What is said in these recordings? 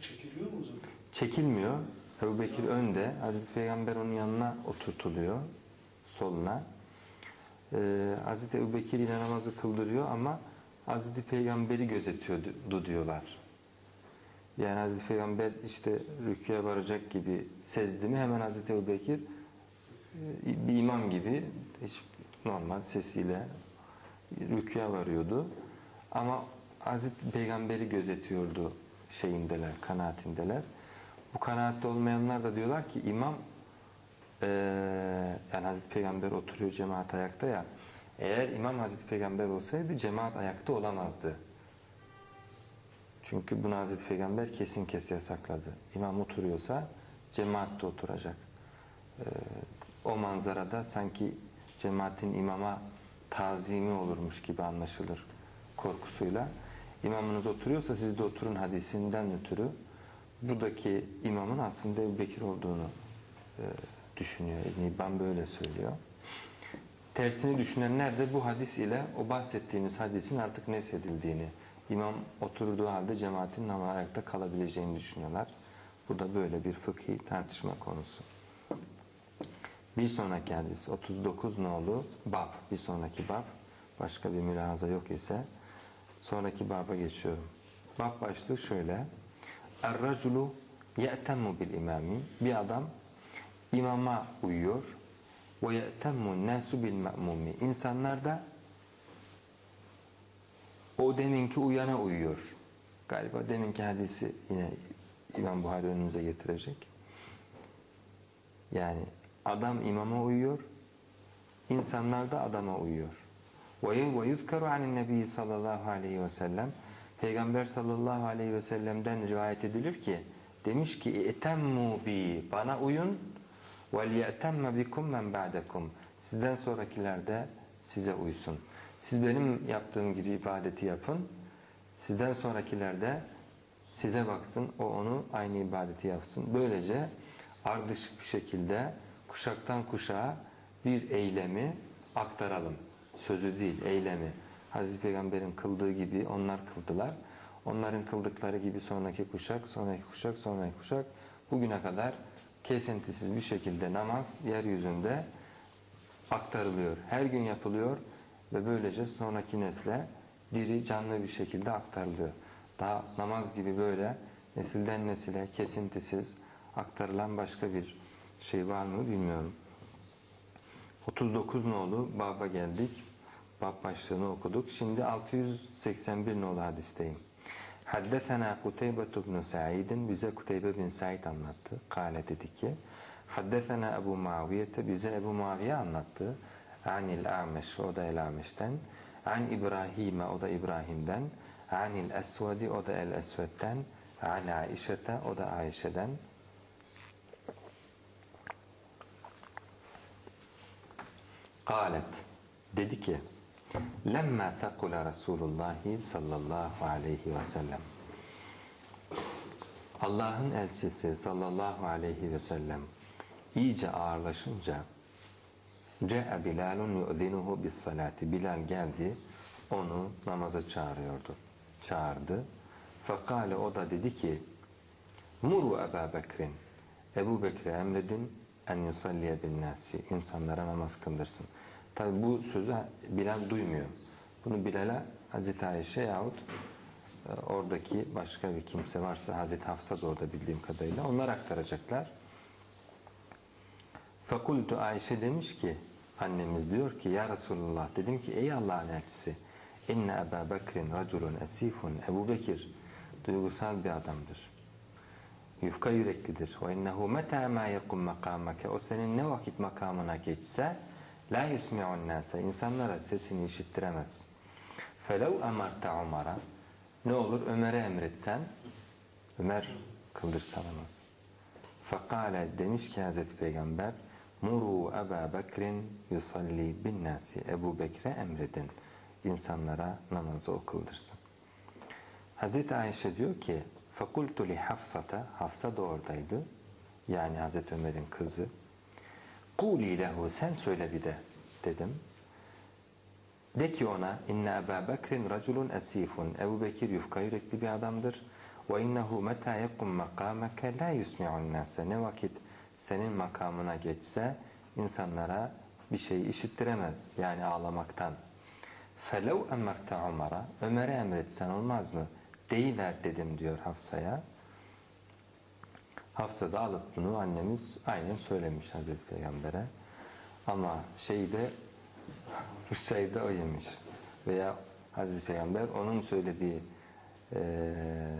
Çekiliyor mu zaman? Çekilmiyor. Ebu Bekir önde. Hazreti Peygamber onun yanına oturtuluyor. Soluna. Ee, Hazreti Ebu Bekir yine namazı kıldırıyor ama Hazreti Peygamber'i gözetiyordu diyorlar. Yani Hazreti Peygamber işte rüküye varacak gibi sezdi mi hemen Hazreti Ebu Bekir e, bir imam gibi hiç normal sesiyle rüküye varıyordu. Ama Hazreti Peygamber'i gözetiyordu şeyindeler, kanaatindeler. Bu kanaatte olmayanlar da diyorlar ki imam eee, yani Hazreti Peygamber oturuyor cemaat ayakta ya eğer imam Hazreti Peygamber olsaydı cemaat ayakta olamazdı. Çünkü bunu Hazreti Peygamber kesin kes yasakladı. İmam oturuyorsa cemaat de oturacak. Eee, o manzarada sanki cemaatin imama tazimi olurmuş gibi anlaşılır korkusuyla. İmamınız oturuyorsa siz de oturun hadisinden ötürü buradaki imamın aslında Ebu Bekir olduğunu e, düşünüyor. İbn böyle söylüyor. Tersini düşünenler de bu hadis ile o bahsettiğimiz hadisin artık nesedildiğini, imam oturduğu halde cemaatin namaz kalabileceğini düşünüyorlar. Bu da böyle bir fıkhi tartışma konusu. Bir sonraki hadis 39 nolu bab. Bir sonraki bab. Başka bir mülahaza yok ise sonraki baba geçiyorum. Bab başlığı şöyle. Er-raculu ye'temmu bil imami. Bir adam imama uyuyor. Ve ye'temmu nasu bil me'mumi. İnsanlar da o deminki uyana uyuyor. Galiba deminki hadisi yine İmam Buhari önümüze getirecek. Yani adam imama uyuyor, insanlar da adama uyuyor. Yuzkaru anin nebi sallallahu aleyhi ve sellem Peygamber sallallahu aleyhi ve sellem'den rivayet edilir ki demiş ki etemmu bi bana uyun ve liyetemme bikum men ba'dekum sizden sonrakiler de size uysun. Siz benim yaptığım gibi ibadeti yapın. Sizden sonrakiler de size baksın. O onu aynı ibadeti yapsın. Böylece ardışık bir şekilde kuşaktan kuşağa bir eylemi aktaralım. Sözü değil, eylemi. Hazreti Peygamber'in kıldığı gibi onlar kıldılar. Onların kıldıkları gibi sonraki kuşak, sonraki kuşak, sonraki kuşak bugüne kadar kesintisiz bir şekilde namaz yeryüzünde aktarılıyor. Her gün yapılıyor ve böylece sonraki nesle diri, canlı bir şekilde aktarılıyor. Daha namaz gibi böyle nesilden nesile kesintisiz aktarılan başka bir şey var mı bilmiyorum. 39 nolu baba geldik. Bab başlığını okuduk. Şimdi 681 nolu hadisteyim. Haddetena Kuteybe ibn Sa'id'in bize Kuteybe bin Sa'id anlattı. Kale dedi ki Haddetena Ebu Muaviye'te bize Ebu Muaviye anlattı. Anil Ameş o da El Ameş'ten. An İbrahim'e o da İbrahim'den. Anil Esvedi o da El Esved'den. An Aişete o da Ayşe'den. Kalet dedi ki lemma thakula Resulullah sallallahu aleyhi ve sellem Allah'ın elçisi sallallahu aleyhi ve sellem iyice ağırlaşınca Ce'e Bilalun yu'zinuhu bis salati Bilal geldi onu namaza çağırıyordu. Çağırdı. Fakale o da dedi ki Muru Ebu Bekrin Ebu Bekir'e emredin en yusalliye bin nasi insanlara namaz kıldırsın. Tabi bu sözü Bilal duymuyor. Bunu Bilal'e Hazreti Ayşe yahut e, oradaki başka bir kimse varsa Hazreti Hafsa da orada bildiğim kadarıyla onlar aktaracaklar. Fakultu Ayşe demiş ki annemiz diyor ki ya Resulullah dedim ki ey Allah'ın elçisi inne Ebu Bekir'in raculun esifun Ebu Bekir duygusal bir adamdır. Yufka yüreklidir. Ve innehu meta ma yakum makamake. O senin ne vakit makamına geçse la yusmi'un nase. İnsanlara sesini işittiremez. Felev emarta Umar'a ne olur Ömer'e emretsen Ömer kıldırsa namaz. Fakale demiş ki Hazreti Peygamber Muru Ebu Bekrin yusalli bin nasi. Ebu Bekir'e emredin. insanlara namazı o kıldırsın. Hazreti Ayşe diyor ki li Hafsata Hafsa da oradaydı. Yani Hazreti Ömer'in kızı. Kuli lehu sen söyle bir de dedim. De ki ona inne Ebu Bekir'in raculun esifun. Ebu Bekir yufka yürekli bir adamdır. Ve innehu meta yekum makameke la yusmi'un. Ne vakit senin makamına geçse insanlara bir şey işittiremez. Yani ağlamaktan. Felev emerte Ömer'a. Ömer'e emretsen olmaz mı? Deyiver dedim diyor Hafsa'ya. Hafsa da alıp bunu annemiz aynen söylemiş Hazreti Peygamber'e. Ama şeyde fırçayı da o yemiş. Veya Hazreti Peygamber onun söylediği eee,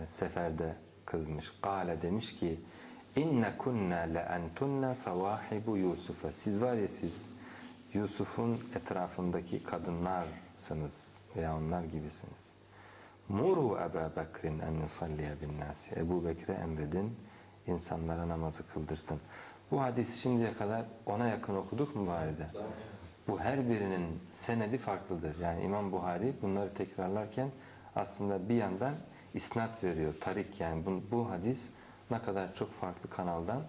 seferde kızmış. Kale demiş ki inne kunna le entunna savahibu Yusuf'a. Siz var ya siz Yusuf'un etrafındaki kadınlarsınız veya onlar gibisiniz. Muru Ebu Bekir'in en yusalliye bin nasi. Ebu Bekir'e emredin insanlara namazı kıldırsın. Bu hadisi şimdiye kadar ona yakın okuduk mu bari de? Bu her birinin senedi farklıdır. Yani İmam Buhari bunları tekrarlarken aslında bir yandan isnat veriyor. Tarik yani bu, bu hadis ne kadar çok farklı kanaldan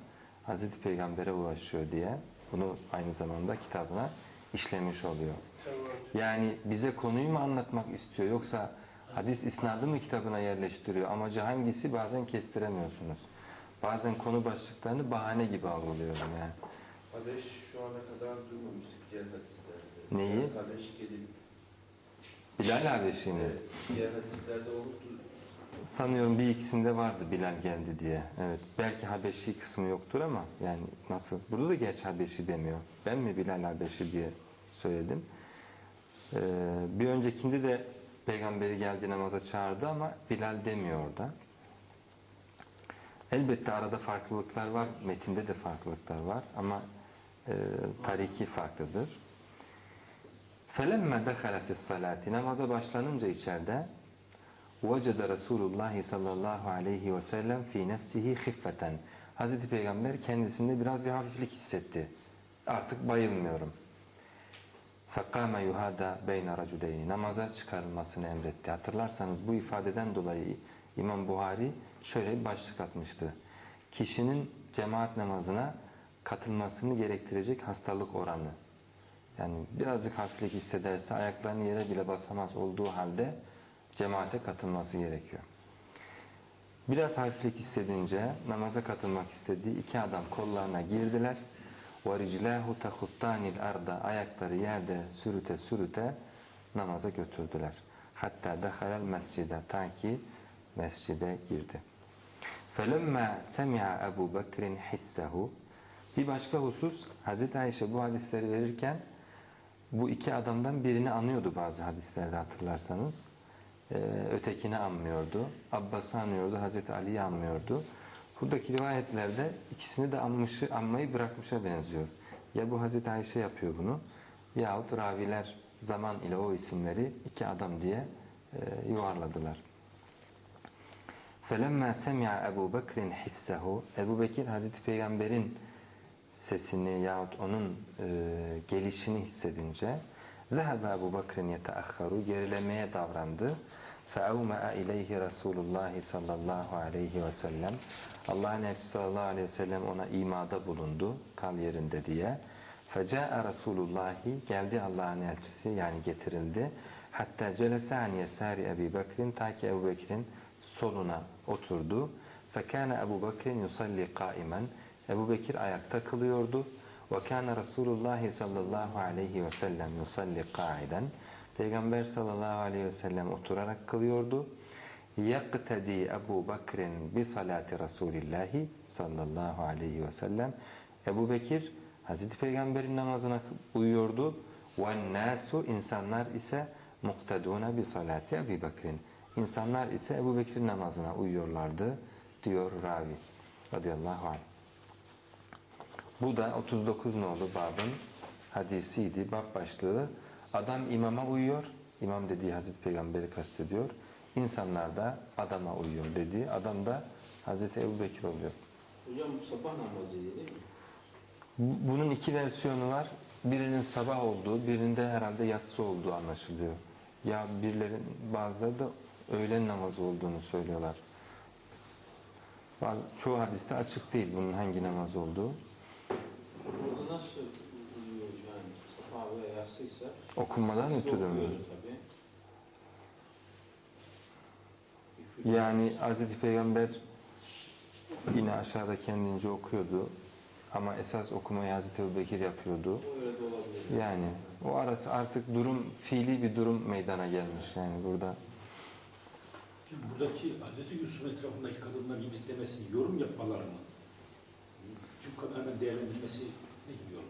Hazreti Peygamber'e ulaşıyor diye bunu aynı zamanda kitabına işlemiş oluyor. Yani bize konuyu mu anlatmak istiyor yoksa hadis isnadı mı kitabına yerleştiriyor? Amacı hangisi bazen kestiremiyorsunuz. Bazen konu başlıklarını bahane gibi algılıyorum yani. Habeş şu ana kadar duymamıştık diğer hadislerde. Neyi? Habeş gelip Bilal Habeşi mi? diğer hadislerde olurdu. Sanıyorum bir ikisinde vardı Bilal geldi diye. Evet. Belki Habeşi kısmı yoktur ama yani nasıl? Burada da geç Habeşi demiyor. Ben mi Bilal Habeşi diye söyledim. Ee, bir öncekinde de peygamberi geldi namaza çağırdı ama Bilal demiyor orada. Elbette arada farklılıklar var. Metinde de farklılıklar var ama e, tariki farklıdır. فَلَمَّا دَخَلَ فِي الصَّلَاةِ Namaza başlanınca içeride وَجَدَ Resulullah sallallahu aleyhi ve sellem fi nefsihi hiffeten. Hazreti Peygamber kendisinde biraz bir hafiflik hissetti. Artık bayılmıyorum. فَقَامَ yuhada beyne raculeyni. Namaza çıkarılmasını emretti. Hatırlarsanız bu ifadeden dolayı İmam Buhari şöyle bir başlık atmıştı. Kişinin cemaat namazına katılmasını gerektirecek hastalık oranı. Yani birazcık hafiflik hissederse ayaklarını yere bile basamaz olduğu halde cemaate katılması gerekiyor. Biraz hafiflik hissedince namaza katılmak istediği iki adam kollarına girdiler. وَرِجْلَاهُ تَخُطَّانِ الْاَرْضَ Ayakları yerde sürüte sürüte namaza götürdüler. Hatta dehalel mescide ta ki mescide girdi. فَلَمَّا سَمِعَ Ebu Bekir'in hissehu Bir başka husus Hazreti Ayşe bu hadisleri verirken bu iki adamdan birini anıyordu bazı hadislerde hatırlarsanız. Ee, ötekini anmıyordu. Abbas'ı anıyordu, Hazreti Ali'yi anmıyordu. Buradaki rivayetlerde ikisini de anmışı, anmayı bırakmışa benziyor. Ya bu Hazreti Ayşe yapıyor bunu yahut raviler zaman ile o isimleri iki adam diye e, yuvarladılar. فَلَمَّا سَمِعَ Ebu Bekir'in hissehu Ebu Bekir Hazreti Peygamber'in sesini yahut onun e, gelişini hissedince ذَهَبَ Ebu Bekir'in يَتَأَخَّرُ Gerilemeye davrandı. فَاَوْمَأَ اِلَيْهِ Resulullah sallallahu aleyhi ve sellem Allah'ın elçisi sallallahu aleyhi ve sellem ona imada bulundu kal yerinde diye. فَجَاءَ Resulullahi Geldi Allah'ın elçisi yani getirildi. Hatta celese an yesari Ebi Bekir'in ta ki Ebu Bekir'in soluna oturdu. فَكَانَ Ebu Bekir'in yusalli قائما Ebu Bekir ayakta kılıyordu. وَكَانَ Resulullah sallallahu aleyhi ve sellem yusalli قاعدا Peygamber sallallahu aleyhi ve sellem oturarak kılıyordu. يَقْتَدِي Ebu Bekir'in bi salati Resulillahi sallallahu aleyhi ve sellem Ebu Bekir Hazreti Peygamber'in namazına uyuyordu. وَالنَّاسُ insanlar ise muktedune bi salati Ebu Bekir'in İnsanlar ise Ebu Bekir'in namazına uyuyorlardı diyor ravi radıyallahu anh. Bu da 39 nolu babın hadisiydi. Bab başlığı adam imama uyuyor. İmam dediği Hazreti Peygamber'i kastediyor. İnsanlar da adama uyuyor dediği adam da Hazreti Ebu Bekir oluyor. Hocam bu sabah namazıydı değil mi? Bu- Bunun iki versiyonu var. Birinin sabah olduğu, birinde herhalde yatsı olduğu anlaşılıyor. Ya birilerin bazıları da öğlen namazı olduğunu söylüyorlar. Bazı, çoğu hadiste açık değil bunun hangi namaz olduğu. Burada nasıl uyuyor yani sabah veya yatsıysa? Okunmadan ötürü mü? Yani Hazreti Peygamber yine aşağıda kendince okuyordu. Ama esas okumayı Hazreti yapıyordu. Öyle de olabilir. Yani o arası artık durum, fiili bir durum meydana gelmiş yani burada. Şimdi buradaki Hz. Yusuf'un etrafındaki kadınlar gibi istemesini yorum yapmaları mı? Türk kadınlarının değerlendirmesi ne gibi yorum?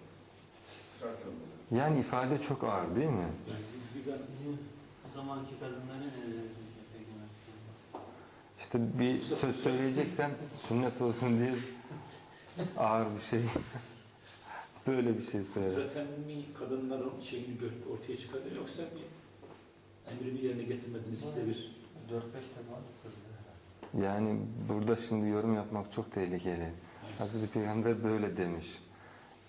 Yani ifade çok ağır değil mi? Yani bir ben Bizim zamanki peygamber? İşte bir söz söyleyeceksen sünnet olsun diye ağır bir şey. Böyle bir şey söyle. Zaten mi kadınların şeyini ortaya çıkarıyor yoksa bir emrimi yerine getirmediniz de bir 4-5 defa kızdı. Yani burada şimdi yorum yapmak çok tehlikeli. Hazreti Peygamber böyle demiş.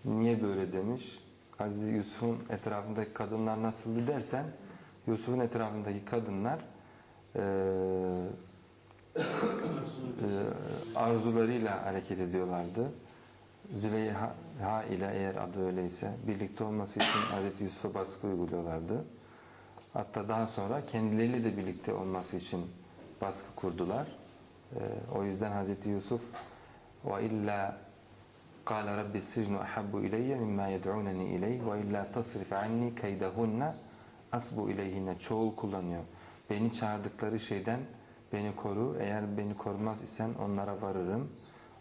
Niye böyle demiş? Aziz Yusuf'un etrafındaki kadınlar nasıldı dersen Yusuf'un etrafındaki kadınlar eee, eee, arzularıyla hareket ediyorlardı. Züleyha ha ile eğer adı öyleyse birlikte olması için Hazreti Yusuf'a baskı uyguluyorlardı. Hatta daha sonra kendileriyle de birlikte olması için baskı kurdular. Ee, o yüzden Hazreti Yusuf ve illa قال رب السجن أحب إلي مما يدعونني إليه وإلا تصرف عني كيدهن أصب إليهن çoğul kullanıyor. Beni çağırdıkları şeyden beni koru. Eğer beni korumaz isen onlara varırım.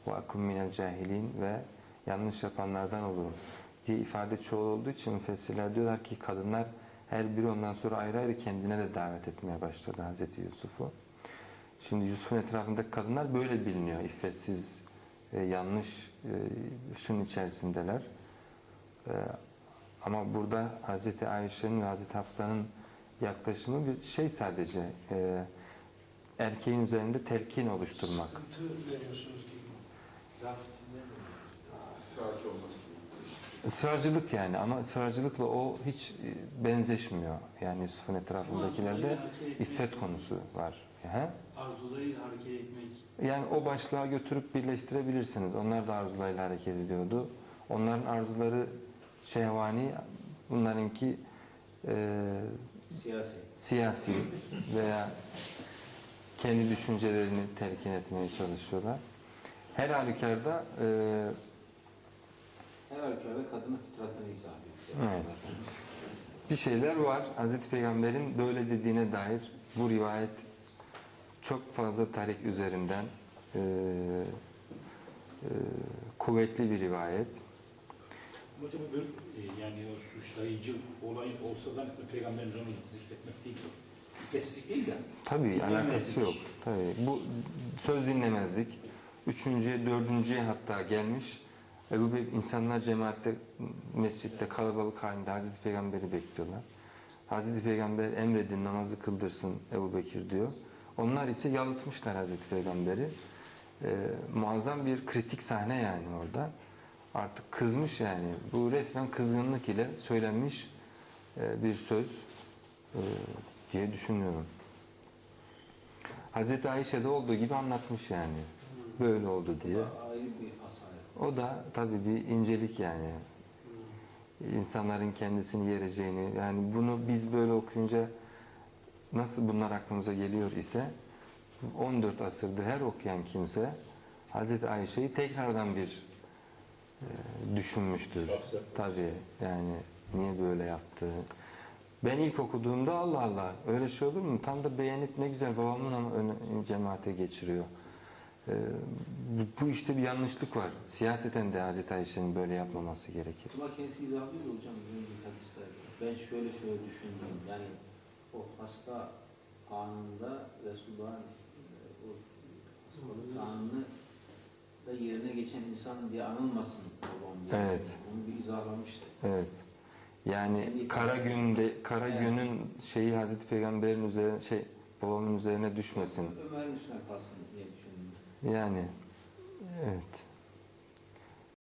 Ve akum minel cahilin ve yanlış yapanlardan olurum diye ifade çoğul olduğu için müfessirler diyorlar ki kadınlar her biri ondan sonra ayrı ayrı kendine de davet etmeye başladı Hazreti Yusuf'u. Şimdi Yusuf'un etrafındaki kadınlar böyle biliniyor. İffetsiz, e, yanlış e, şunun içerisindeler. E, ama burada Hazreti Ayşe'nin ve Hazreti Hafsa'nın yaklaşımı bir şey sadece e, erkeğin üzerinde telkin oluşturmak. Sıkıntı veriyorsunuz gibi. Laf dinlemiyor. Israrcı olmak. Israrcılık yani ama ısrarcılıkla o hiç e, benzeşmiyor. Yani Yusuf'un etrafındakilerde iffet konusu var. He? Arzularıyla hareket etmek. Yani o başlığa götürüp birleştirebilirsiniz. Onlar da arzularıyla hareket ediyordu. Onların arzuları şehvani, bunlarınki e, Siyasi. siyasi veya kendi düşüncelerini telkin etmeye çalışıyorlar. Her halükarda e, Her halükarda kadının fitratına izah ediyor. Evet. bir şeyler var. Hazreti Peygamber'in böyle dediğine dair bu rivayet çok fazla tarih üzerinden e, e, kuvvetli bir rivayet. Hocam böyle e, yani o suçlayıcı olay olsa zannetme peygamberimiz onu zikretmek değil. İffetsizlik değil de. Tabii alakası yok. Tabii bu söz dinlemezlik. Üçüncüye, dördüncüye hatta gelmiş. Ebu Bekir, insanlar cemaatte, mescitte kalabalık halinde Hazreti Peygamber'i bekliyorlar. Hazreti Peygamber emredin namazı kıldırsın Ebu Bekir diyor. Onlar ise yalıtmışlar Hazreti Peygamber'i. Ee, muazzam bir kritik sahne yani orada. Artık kızmış yani. Bu resmen kızgınlık ile söylenmiş e, bir söz e, diye düşünüyorum. Hazreti Ayşe'de olduğu gibi anlatmış yani. Böyle oldu diye. Bu da ayrı bir asalet. O da tabii bir incelik yani. İnsanların kendisini yereceğini yani bunu biz böyle okuyunca nasıl bunlar aklımıza geliyor ise 14 asırdır her okuyan kimse Hazreti Ayşe'yi tekrardan bir e, düşünmüştür. Tabii yani niye böyle yaptı? Ben ilk okuduğumda Allah Allah öyle şey olur mu? Tam da beğenip ne güzel babamın ama cemaate geçiriyor. Ee, bu, bu işte bir yanlışlık var. Siyaseten de Hazreti Ayşe'nin böyle yapmaması gerekir. Abdullah kendisi izah ediyor da hocam. Ben şöyle şöyle düşündüm. Yani o hasta anında Resulullah'ın e, o hastalık anını da yerine geçen insan diye anılmasın babam diye. Evet. Onu bir izahlamıştı. Evet. Yani kara günde kara Evet. günün şeyi Hazreti Peygamber'in üzerine şey babamın üzerine düşmesin. Ömer'in üstüne kalsın diye. Yani evet.